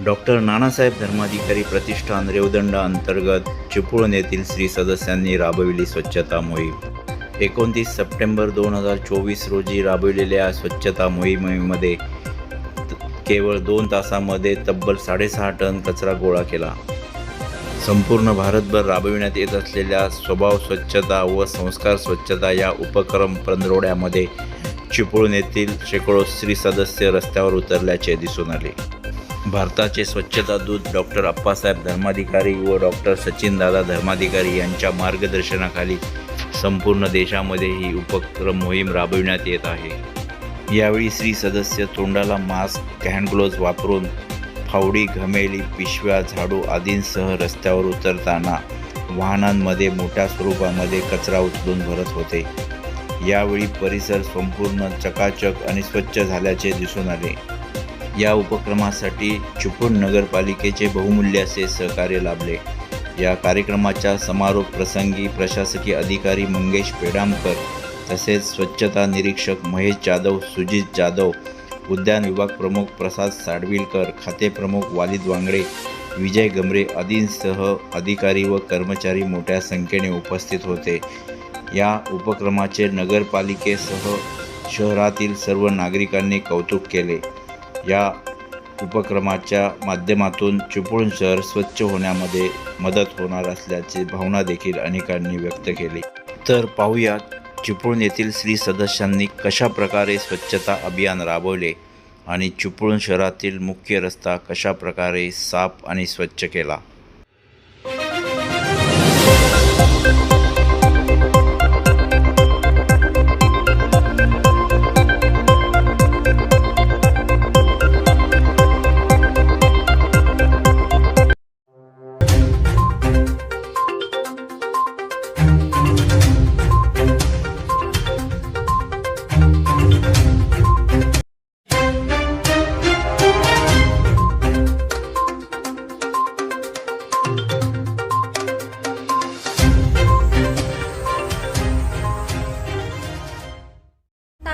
Doctor Nanasaheb Dharmadhikari Pratishthan Revdanda अंतर्गत चिपळूण येथील श्री सदस्यांनी राबविली स्वच्छता मोहीम. एकोणतीस सप्टेंबर दोन हजार चोवीस रोजी राबविलेल्या स्वच्छता मोहिमेमध्ये केवळ दोन तासामध्ये तब्बल साडेसहा टन कचरा गोळा केला. संपूर्ण भारतभर राबविण्यात येत असलेल्या स्वभाव स्वच्छता व संस्कार स्वच्छता या उपक्रम पंधरवड्यामध्ये चिपळूण येथील शेकडो स्त्री सदस्य रस्त्यावर उतरल्याचे दिसून आले. भारताचे स्वच्छता दूत डॉक्टर अप्पासाहेब धर्माधिकारी व डॉक्टर सचिनदादा धर्माधिकारी यांच्या मार्गदर्शनाखाली संपूर्ण देशामध्ये ही उपक्रम मोहीम राबविण्यात येत आहे. यावेळी श्री सदस्य तोंडाला मास्क हँड ग्लोव्ज वापरून फावडी घमेली पिशव्या झाडू आदींसह रस्त्यावर उतरताना वाहनांमध्ये मोठ्या स्वरूपामध्ये कचरा उचलून भरत होते. यावेळी परिसर संपूर्ण चकाचक आणि स्वच्छ झाल्याचे दिसून आले. या उपक्रमासाठी चिपळूण नगरपालिकेचे बहुमूल्य असे सहकार्य लाभले. या कार्यक्रमाच्या समारोप प्रसंगी प्रशासकीय अधिकारी मंगेश पेडामकर तसेच स्वच्छता निरीक्षक महेश जाधव सुजित जाधव उद्यान विभाग प्रमुख प्रसाद साडविलकर खाते प्रमुख वालिद वांगडे विजय गमरे आदींसह अधिकारी व कर्मचारी मोठ्या संख्येने उपस्थित होते. या उपक्रमाचे नगरपालिकेसह शहरातील सर्व नागरिकांनी कौतुक केले. या उपक्रमाच्या माध्यमातून चिपळूण शहर स्वच्छ होण्यामध्ये मदत होणार असल्याची भावना देखील अनेकांनी व्यक्त केली. तर पाहूया चिपळूण येथील स्त्री सदस्यांनी कशा प्रकारे स्वच्छता अभियान राबवले आणि चिपळूण शहरातील मुख्य रस्ता कशा प्रकारे साफ आणि स्वच्छ केला?